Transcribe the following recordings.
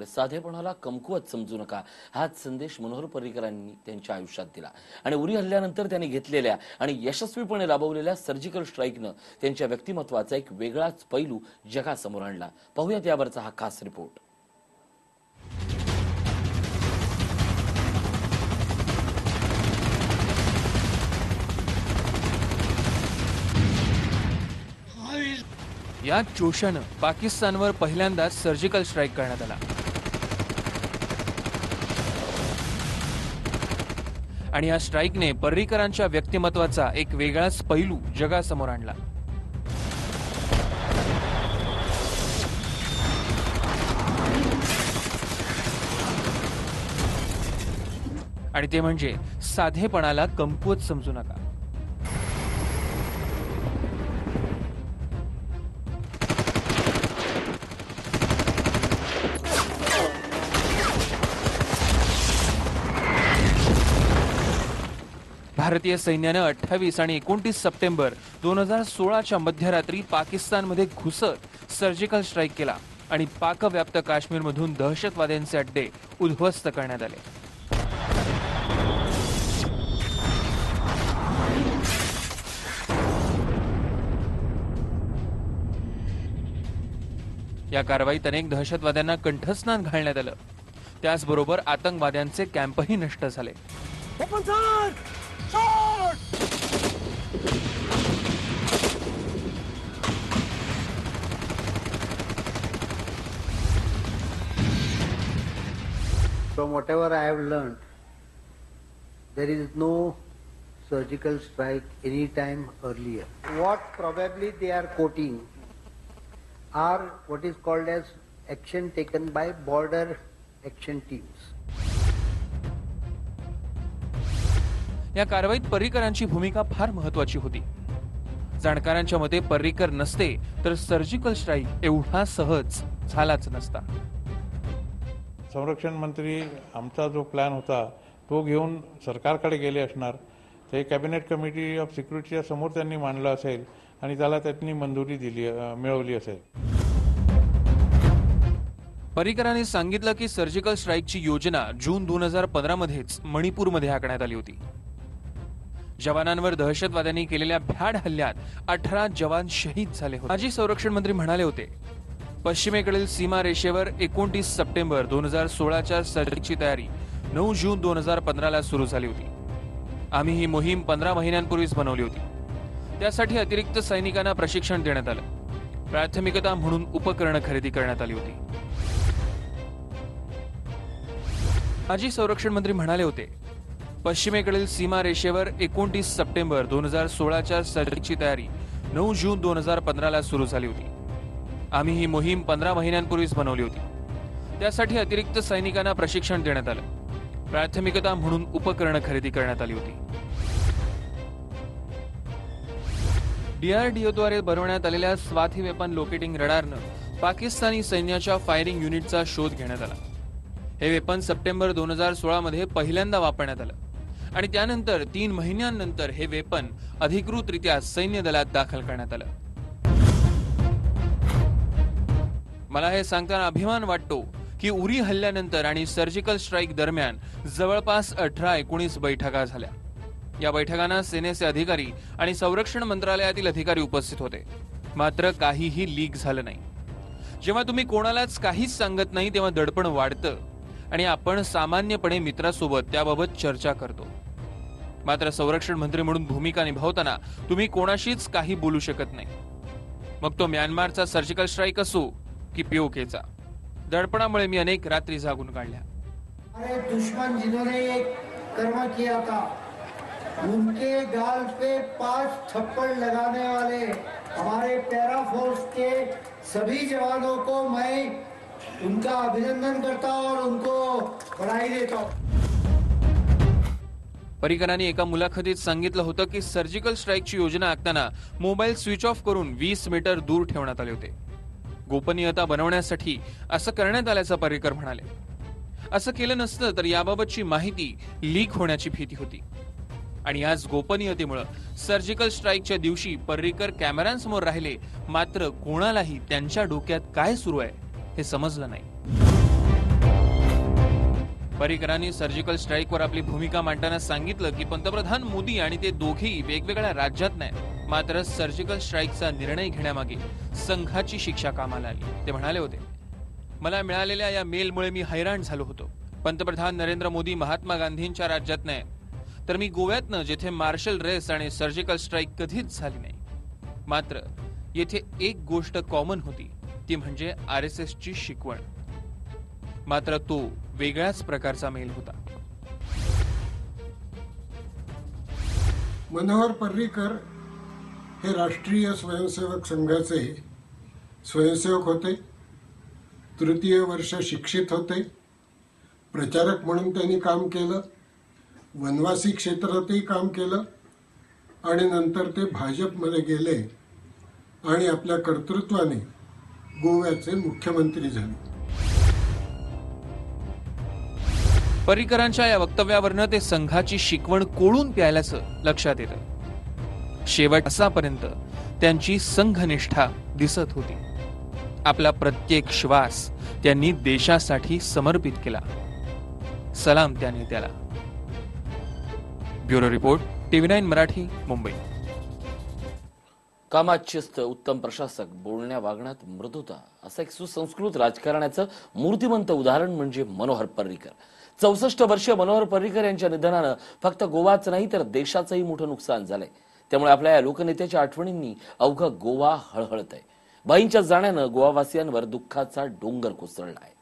साधेपणाला कमकुवत समजू नका. हाच संदेश मनोहर पर्रिकरांनी त्यांच्या आयुष्यात दिला. आणि उरी हल्ल्यानंतर त्यांनी घेतलेल्या आणि यशस्वीपणे राबवलेल्या सर्जिकल स्ट्राईकनं त्यांच्या व्यक्तिमत्वाचा एक वेगळाच पैलू जगासमोर आणला. पाहूयात यावरचा हा खास रिपोर्ट. या जोशानं पाकिस्तानवर पहिल्यांदाच सर्जिकल स्ट्राईक करण्यात आला. आणि या स्ट्राईकने पर्रीकरांच्या व्यक्तिमत्वाचा एक वेगळाच पैलू जगासमोर आणला. आणि ते म्हणजे साधेपणाला कमकुवत समजू नका. भारतीय सैन्यानं अठ्ठावीस आणि एकोणतीस सप्टेंबर दोन हजार सोळाच्या मध्यरात्री पाकिस्तानमध्ये घुसत सर्जिकल स्ट्राईक केला आणि पाकव्याप्त काश्मीरमधून दहशतवाद्यांचे अड्डे उद्ध्वस्त करण्यात आले. या कारवाईत अनेक दहशतवाद्यांना कंठस्नान घालण्यात आलं. त्याचबरोबर आतंकवाद्यांचे कॅम्पही नष्ट झाले. From whatever I have learned, there is no surgical strike any time earlier. What probably they are quoting are what is called as action taken by border action teams. या कारवाईत पर्रीकरांची भूमिका फार महत्वाची होती. जाणकारांच्या मते पर्रीकर नसते तर सर्जिकल स्ट्राईक एवढा सहज झालाच नसता. संरक्षण मंत्री आमचा जो प्लॅन होता तो घेऊन सरकारकडे गेले असणार. ते कॅबिनेट कमिटी ऑफ सिक्युरिटीच्या समोर त्यांनी मांडलं असेल आणि त्याला त्यांनी मंजुरी दिली मिळवली असेल. पर्रीकरांनी सांगितलं की सर्जिकल स्ट्राईकची योजना जून दोन हजार पंधरा मध्येच मणिपूरमध्ये आखण्यात आली होती. जवानांवर दहशतवाद्यांनी केलेल्या भ्याड हल्ल्यात अठरा जवान शहीद झाले होते. माजी संरक्षण मंत्री म्हणाले होते पश्चिमेकडील सीमा रेषेवर एकोणतीस सप्टेंबर दोन हजार सोळाच्या सर्जिकची तयारी नऊ जून दोन हजार पंधराला सुरू झाली होती. आम्ही ही मोहीम पंधरा महिन्यांपूर्वीच बनवली होती. त्यासाठी अतिरिक्त सैनिकांना प्रशिक्षण देण्यात आलं. प्राथमिकता म्हणून उपकरणं खरेदी करण्यात आली होती. माजी संरक्षण मंत्री म्हणाले होते पश्चिमेकडील सीमारेषेवर एकोणतीस सप्टेंबर दोन हजार सोळाच्या सर्जिकची तयारी नऊ जून दोन हजार पंधराला सुरू झाली होती. आम्ही ही मोहीम पंधरा महिन्यांपूर्वीच बनवली होती. त्यासाठी अतिरिक्त सैनिकांना प्रशिक्षण देण्यात आलं. प्राथमिकता म्हणून उपकरणं खरेदी करण्यात आली होती. डीआरडीओद्वारे बनवण्यात आलेल्या स्वाथी वेपन लोकेटिंग रडारनं पाकिस्तानी सैन्याच्या फायरिंग युनिटचा शोध घेण्यात आला. हे वेपन सप्टेंबर दोन हजार सोळामध्ये पहिल्यांदा वापरण्यात आलं. आणि त्यानंतर तीन महिन्यांनंतर हे वेपन अधिकृतरित्या सैन्य दलात दाखल करण्यात आलं. मला हे सांगताना अभिमान वाटतो की उरी हल्ल्यानंतर आणि सर्जिकल स्ट्राईक दरम्यान जवळपास अठरा एकोणीस बैठका झाल्या. या बैठकांना सेनेचे अधिकारी आणि संरक्षण मंत्रालयातील अधिकारी उपस्थित होते. मात्र काहीही लीक झालं नाही. जेव्हा तुम्ही कोणालाच काहीच सांगत नाही तेव्हा दडपण वाढतं. आणि आपण सामान्यपणे मित्रासोबत त्याबाबत चर्चा करतो. मात्र संरक्षण मंत्री म्हणून भूमिका निभावताना तुम्ही कोणाशीच काही बोलू शकत नाही. मग तो म्यानमारचा सर्जिकल स्ट्राईक असो की पीओकेचा दडपणामुळे मी अनेक रात्री जागून काढल्या. अरे दुश्मन जिन्होंने ये कर्म किया था उनके गाल पे पांच थप्पड़ लगाने वाले हमारे पैरा फोर्स के सभी जवानों को मैं उनका अभिनंदन करता और उनको बधाई देता हूं। पर्रिकरांनी एका मुलाखतीत सांगितलं होतं की सर्जिकल स्ट्राईकची योजना आखताना मोबाईल स्विच ऑफ करून वीस मीटर दूर ठेवण्यात आले होते. गोपनीयता बनवण्यासाठी असं करण्यात आल्याचं पर्रिकर म्हणाले. असं केलं नसतं तर याबाबतची माहिती लीक होण्याची भीती होती. आणि आज गोपनीयतेमुळं सर्जिकल स्ट्राईकच्या दिवशी पर्रिकर कॅमेऱ्यांसमोर राहिले मात्र कोणालाही त्यांच्या डोक्यात काय सुरू आहे? हे समजलं नाही. पर्रिकरांनी सर्जिकल स्ट्राईकवर आपली भूमिका मांडताना सांगितलं की पंतप्रधान मोदी आणि ते दोघेही वेगवेगळ्या राज्यात नाही मात्र सर्जिकल स्ट्राईकचा निर्णय घेण्यामागे संघाची शिक्षा कामाला आली. ते म्हणाले होते मला मिळालेल्या या मेलमुळे मी हैराण झालो होतो. पंतप्रधान नरेंद्र मोदी महात्मा गांधींच्या राज्यात नाही तर मी गोव्यातनं जेथे मार्शल रेस आणि सर्जिकल स्ट्राईक कधीच झाली नाही. मात्र येथे एक गोष्ट कॉमन होती. ती म्हणजे आर एस एसची शिकवण. मात्र तो वेगळ्याच प्रकारचा मेल होता. मनोहर पर्रीकर हे राष्ट्रीय स्वयंसेवक संघाचे स्वयंसेवक होते. तृतीय वर्ष शिक्षित होते. प्रचारक म्हणून त्यांनी काम केलं. वनवासी क्षेत्रातही काम केलं. आणि नंतर ते भाजपमध्ये गेले आणि आपल्या कर्तृत्वाने गोव्याचे मुख्यमंत्री झाले. पर्रिकरांच्या या वक्तव्यावरनं ते संघाची शिकवण कोळून प्यायल्याचं लक्षात येतं. शेवट असापर्यंत त्यांची संघनिष्ठा दिसत होती. आपला प्रत्येक श्वास त्यांनी देशासाठी समर्पित केला. सलाम त्या नेत्याला bureau report TV nine Marathi Mumbai. कामात शिस्त उत्तम प्रशासक बोलण्या वागण्यात मृदुता असं एक सुसंस्कृत राजकारणाचं मूर्तिमंत उदाहरण म्हणजे मनोहर पर्रिकर. चौसष्ट वर्षीय मनोहर पर्रिकर यांच्या निधनानं फक्त गोवाच नाही तर देशाचंही मोठं नुकसान झालंय. त्यामुळे आपल्या या लोकनेत्याच्या आठवणींनी अवघं गोवा हळहळत आहे बाईंच्या जाण्यानं गोवावासियांवर दुःखाचा डोंगर कोसळला आहे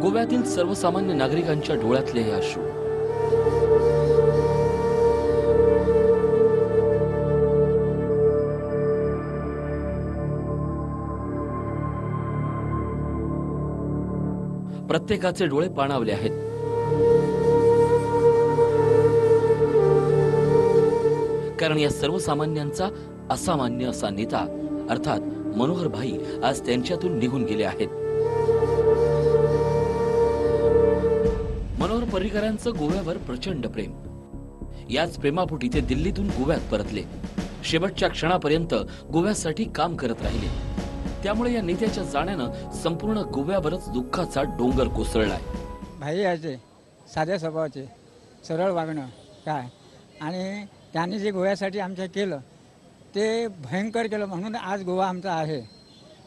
गोव्यातील सर्वसामान्य नागरिकांच्या डोळ्यातले हे अश्रू. प्रत्येकाचे डोळे पाणावले आहेत. कारण या सर्वसामान्यांचा असामान्य असा नेता अर्थात मनोहर भाई आज त्यांच्यातून निघून गेले आहेत. मनोहर पर्रिकरांचं गोव्यावर प्रचंड प्रेम. याच प्रेमापोटी ते दिल्लीतून गोव्यात परतले. शेवटच्या क्षणापर्यंत गोव्यासाठी काम करत राहिले. त्यामुळे या नेत्याच्या जाण्यानं संपूर्ण गोव्यावरच दुःखाचा डोंगर कोसळलाय. भाई यायचे साध्या स्वभावाचे सरळ वागणं काय? आणि त्यांनी जे गोव्यासाठी आमच्या केलं ते भयंकर केलं म्हणून आज गोवा आमचा आहे.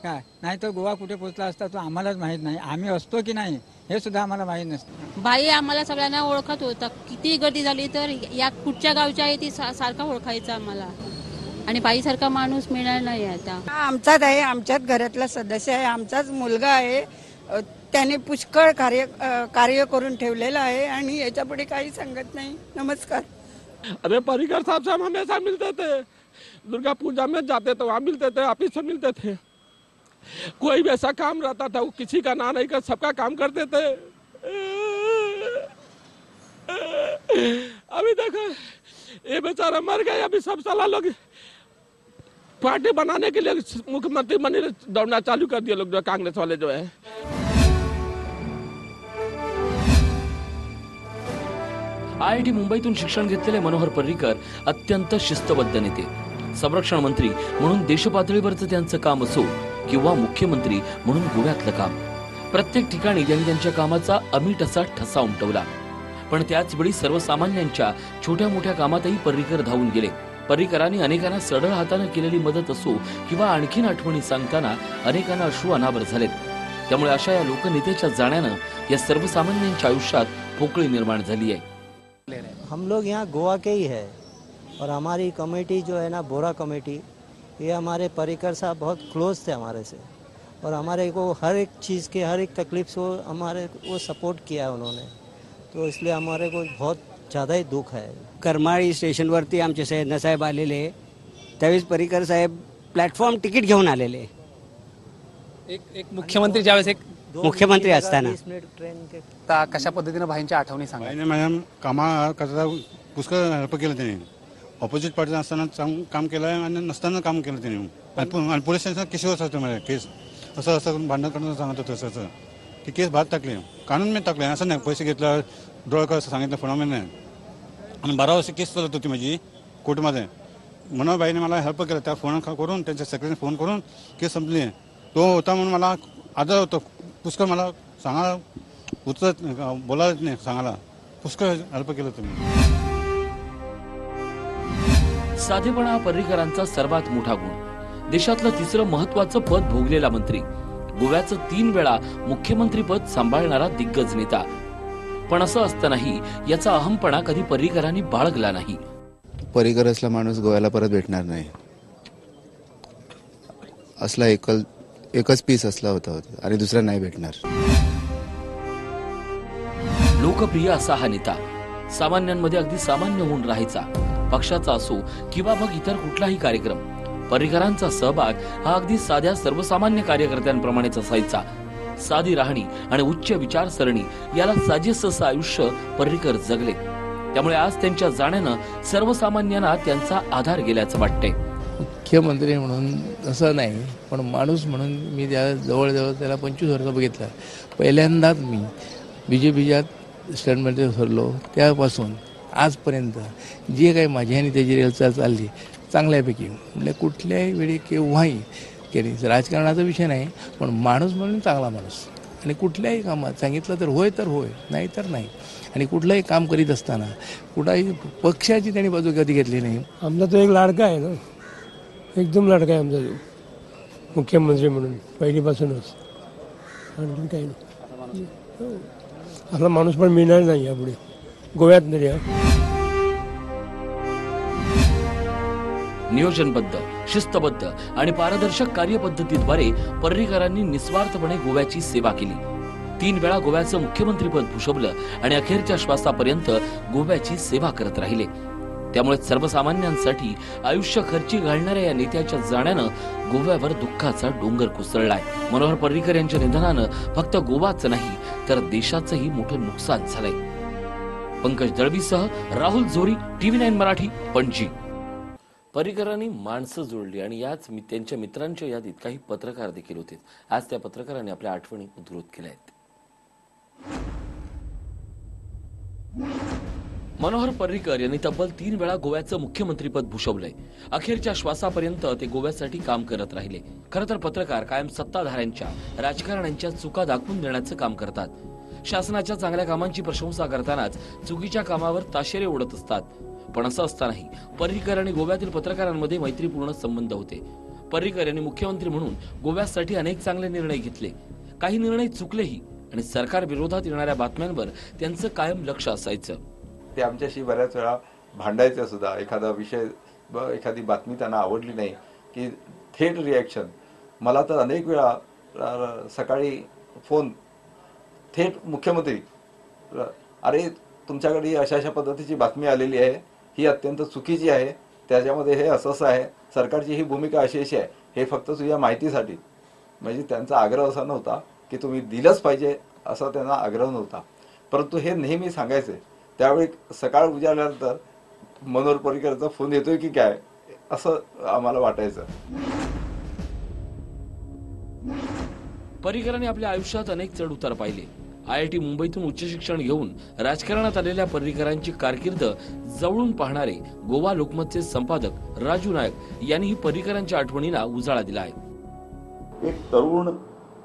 काय? नाही तर गोवा कुठे पोचला असता तो आम्हालाच माहीत नाही. आम्ही असतो की नाही हे सुद्धा आम्हाला माहीत नसतं. बाई आम्हाला सगळ्यांना ओळखत होता. किती गर्दी झाली तर या कुठच्या गावच्या आहे ती सा- सारखा ओळखायचा आम्हाला. आणि बाईसारखा माणूस मिळणार नाही आता. हा आमचाच आहे आमच्याच घरातला सदस्य आहे आमचाच मुलगा आहे. त्याने पुष्कळ कार्य कार्य करून ठेवलेलं आहे आणि याच्यापुढे काही सांगत नाही. नमस्कार. अरे परिकर साहब से हम हमेशा मिलते थे। दुर्गा पूजा में जाते तो वहाँ मिलते थे ऑफिस से मिलते थे। कोई भी ऐसा काम रहता था वो किसी का ना नहीं कर सबका काम करते थे। अभी देखो ये बेचारा मर गए अभी सब साला लोग। पार्टी बनाने के लिए मुख्यमंत्री बने दौड़ना चालू कर दिया लोग जो कांग्रेस वाले जो है। आय आय टी मुंबईतून शिक्षण घेतलेले मनोहर पर्रिकर अत्यंत शिस्तबद्ध नेते. संरक्षण मंत्री म्हणून देशपातळीवरचं त्यांचं काम असो किंवा मुख्यमंत्री म्हणून गोव्यातलं काम. प्रत्येक ठिकाणी त्यांनी त्यांच्या कामाचा अमीट असा ठसा उमटवला. पण त्याच वेळी सर्वसामान्यांच्या छोट्या मोठ्या कामातही पर्रिकर धावून गेले. पर्रिकरांनी अनेकांना सढळ हातानं केलेली मदत असो किंवा आणखीन आठवणी सांगताना अनेकांना अश्रू अनावर झालेत. त्यामुळे अशा या लोकनेत्याच्या जाण्यानं या सर्वसामान्यांच्या आयुष्यात पोकळी निर्माण झाली आहे. हम लोग यहाँ गोवा के ही है और हमारी कमेटी जो है ना बोरा कमेटी ये हमारे परिकर साहब बहुत क्लोज थे हमारे से। और हमारे को हर एक चीज़ के हर एक तकलीफ से वो हमारे वो सपोर्ट किया है उन्होंने। तो इसलिए हमारे को बहुत ज़्यादा ही दुख है करमाळी स्टेशनवरती आमचे सय्यदना साहेब आलेले. त्यावेळेस परिकर साहेब प्लॅटफॉर्म तिकीट घेऊन आलेले. एक एक मुख्यमंत्री ज्यावेळेस एक मुख्यमंत्री असताना. बीस मिनट ट्रेन के आता कशा पद्धतीनं भाईंच्या आठवणी सांगा? बाईने माझ्या कामा करता पुष्कळ हेल्प केलं त्याने. ऑपोजिट पार्टीत असताना चांग- काम केलं आहे आणि नसताना काम केलं त्याने. आणि पो- आणि पोलीस स्टेशन केसेस होतं माझ्या केस. असं असं करून भांडण करणं सांगत होतं असं असं. ती केस भात टाकली. काढून मी टाकले असं नाही. पैसे घेतलं डोळकर सांगितलं फोनामध्ये नाही आणि बारा वर्ष केस चालत होती माझी कोर्टमध्ये. म्हणून बाईने मला हेल्प केलं. त्या फोन करून त्यांच्या सेक्रेटरीने फोन करून केस संपली. तो होता म्हणून मला आदर होतो. पुष्कळ मला सांगा उचलत नाही का, बोलायच नाही सांगायला. पुष्कळ हेल्प केलं तुम्ही साधेपणा पर्रीकरांचा सर्वात मोठा गुण. देशातलं तिसरं महत्वाचं पद भोगलेला मंत्री. गोव्याचं तीन वेळा मुख्यमंत्री पद सांभाळणारा दिग्गज नेता. पण असं असतानाही याचा अहमपणा कधी पर्रीकरांनी बाळगला नाही. परिकर असला माणूस गोव्याला परत भेटणार नाही. असला एकल एकच पीस असला होता आणि दुसरा नाही भेटणार. लोकप्रिय असा हा नेता सामान्यांमध्ये अगदी सामान्य होऊन राहायचा पक्षाचा असो किंवा मग इतर कुठलाही कार्यक्रम. पर्रीकरांचा सहभाग हा अगदी साध्या सर्वसामान्य कार्यकर्त्यांप्रमाणेच असायचा. साधी राहणी आणि उच्च विचारसरणी याला साजेस असं आयुष्य पर्रीकर जगले. त्यामुळे आज त्यांच्या जाण्यानं सर्वसामान्यांना त्यांचा आधार गेल्याचं वाटतंय. मुख्यमंत्री म्हणून असं नाही पण माणूस म्हणून मी त्या जवळजवळ त्याला पंचवीस वर्ष बघितलं. पहिल्यांदाच मी बी जे पीच्या स्टँडमध्ये ठरलो त्यापासून आजपर्यंत जे काही माझी आणि त्याची रेलचाल चालली चांगल्यापैकी. म्हणजे कुठल्याही वेळी केव्हाही केली. राजकारणाचा विषय नाही पण माणूस म्हणून चांगला माणूस. आणि कुठल्याही कामात सांगितलं तर होय तर होय नाही तर नाही. आणि कुठलंही काम करीत असताना कुठलाही पक्षाची त्यांनी बाजू कधी घेतली नाही. आमचा तो एक लाडका आहे ना. एकदम लाडका आहे आमचा तो. मुख्यमंत्री म्हणून पहिलीपासूनच. आणखीन काही नाही. हो. असा माणूस पण मिळणार नाही यापुढे. गोव्यात तरी नियोजनबद्ध. शिस्तबद्ध आणि पारदर्शक कार्यपद्धतीद्वारे पर्रीकरांनी निस्वार्थपणे गोव्याची सेवा केली. तीन वेळा गोव्याचं मुख्यमंत्रीपद भूषवलं आणि अखेरच्या श्वासापर्यंत गोव्याची सेवा करत राहिले. त्यामुळे सर्वसामान्यांसाठी आयुष्य खर्ची घालणाऱ्या या नेत्याच्या जाण्यानं गोव्यावर दुःखाचा डोंगर कोसळलाय. मनोहर पर्रीकर यांच्या निधनानं फक्त गोवाच नाही तर देशाचंही मोठं नुकसान झालंय. पंकज दळवीसह राहुल जोरी टीव्ही नाईन मराठी पणजी. परिकरांनी माणसं जोडली आणि याच मी- त्यांच्या मित्रांच्या यादीत काही पत्रकार देखील होते. आज त्या पत्रकारांनी आपल्या आठवणी उद्धृत केल्या आहेत. मनोहर पर्रीकर यांनी तब्बल तीन वेळा गोव्याचं मुख्यमंत्रीपद भूषवलंय. अखेरच्या श्वासापर्यंत ते गोव्यासाठी काम करत राहिले. खरं तर पत्रकार कायम सत्ताधाऱ्यांच्या राजकारण्यांच्या चुका दाखवून देण्याचं काम करतात. शासनाच्या चांगल्या कामांची प्रशंसा करतानाच चुकीच्या कामावर ताशेरे ओढत असतात. पण असं असतानाही पर्रीकर आणि गोव्यातील पत्रकारांमध्ये मैत्रीपूर्ण संबंध होते. पर्रीकर यांनी मुख्यमंत्री म्हणून गोव्यासाठी अनेक चांगले निर्णय घेतले. काही निर्णय चुकलेही आणि सरकार विरोधात येणाऱ्या बातम्यांवर त्यांचं कायम लक्ष असायचं. ते आमच्याशी बऱ्याच वेळा भांडायचं सुद्धा. एखादा विषय ब- एखादी बातमी त्यांना आवडली नाही की थेट रिॲक्शन मला तर अनेक वेळा सकाळी फोन थेट मुख्यमंत्री अरे तुमच्याकडे अशा अशा पद्धतीची बातमी आलेली आहे. ही अत्यंत चुकीची आहे. त्याच्यामध्ये हे असं असं आहे. सरकारची ही भूमिका अशी अशी आहे. हे फक्त तुझ्या माहितीसाठी. म्हणजे त्यांचा आग्रह असा नव्हता की तुम्ही दिलंच पाहिजे असा त्यांना आग्रह नव्हता. परंतु हे नेहमी सांगायचे. त्यावेळी सकाळ उजाडल्यानंतर मनोहर पर्रिकरचा फोन येतोय की काय? असं आम्हाला वाटायचं. पर्रिकरांनी आपल्या आयुष्यात अनेक चढ उतार पाहिले. आय आय टी मुंबईतून उच्च शिक्षण घेऊन राजकारणात आलेल्या पर्रीकरांची कारकीर्द जवळून पाहणारे गोवा लोकमतचे संपादक राजू नायक यांनी ही पर्रीकरांच्या आठवणीला उजाळा दिला आहे. एक तरुण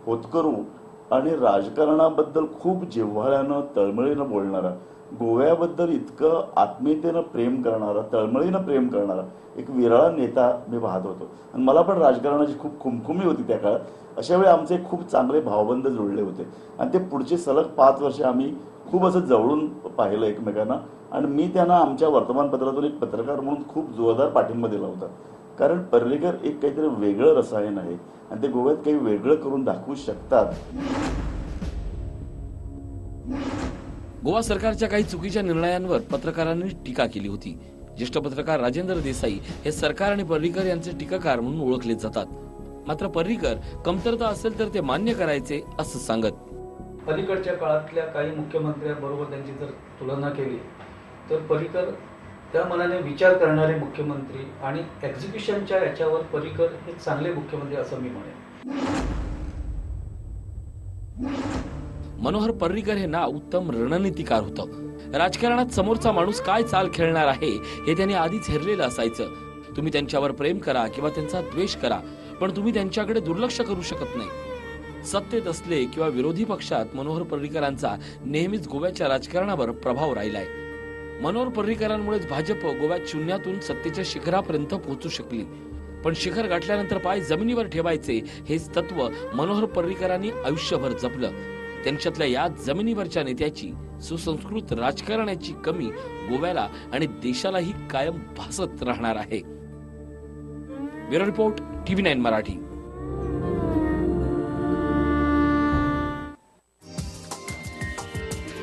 होतकरू आणि राजकारणाबद्दल खूप जिव्हाळ्यानं तळमळीनं बोलणारा गोव्याबद्दल इतकं आत्मीयतेनं प्रेम करणारा तळमळीनं प्रेम करणारा एक विरळा नेता मी पाहत होतो. आणि मला पण राजकारणाची खूप खुमखुमी होती त्या काळात. अशा वेळी आमचे खूप चांगले भावबंध जुळले होते. आणि ते पुढचे सलग पाच वर्ष आम्ही खूप असं जवळून पाहिलं एकमेकांना. आणि मी त्यांना आमच्या वर्तमानपत्रातून एक पत्रकार म्हणून खूप जोरदार पाठिंबा दिला होता. कारण पर्रीकर एक काहीतरी वेगळं रसायन आहे आणि ते गोव्यात काही वेगळं करून दाखवू शकतात. गोवा सरकारच्या काही चुकीच्या निर्णयांवर पत्रकारांनी टीका केली होती. ज्येष्ठ पत्रकार राजेंद्र देसाई हे सरकार आणि पर्रीकर यांचे टीकाकार म्हणून ओळखले जातात. मात्र पर्रीकर कमतरता असेल तर ते मान्य करायचे असं सांगत. अलीकडच्या काळातल्या काही मुख्यमंत्र्यांबरोबर त्यांची जर तुलना केली तर पर्रिकर त्या मनाने विचार करणारे मुख्यमंत्री आणि एक्झिक्युशनच्या याच्यावर पर्रिकर हे चांगले मुख्यमंत्री असं मी म्हणेन. मनोहर पर्रीकर हे नाव उत्तम रणनीतिकार होतं. राजकारणात समोरचा माणूस काय चाल खेळणार आहे हे त्यांनी आधीच हेरलेलं असायचं. तुम्ही त्यांच्यावर प्रेम करा किंवा त्यांचा द्वेष करा पण तुम्ही त्यांच्याकडे दुर्लक्ष करू शकत नाही. सत्तेत असले किंवा विरोधी पक्षात मनोहर पर्रीकरांचा नेहमीच गोव्याच्या राजकारणावर प्रभाव राहिलाय. मनोहर पर्रीकरांमुळेच भाजप गोव्यात शून्यातून सत्तेच्या शिखरापर्यंत पोहोचू शकली. पण शिखर गाठल्यानंतर पाय जमिनीवर ठेवायचे हेच तत्व मनोहर पर्रीकरांनी आयुष्यभर जपलं. त्यांच्यातल्या या जमिनीवरच्या नेत्याची सुसंस्कृत राजकारणाची कमी गोव्याला आणि देशालाही कायम भासत राहणार आहे. Bureau report TV nine Marathi.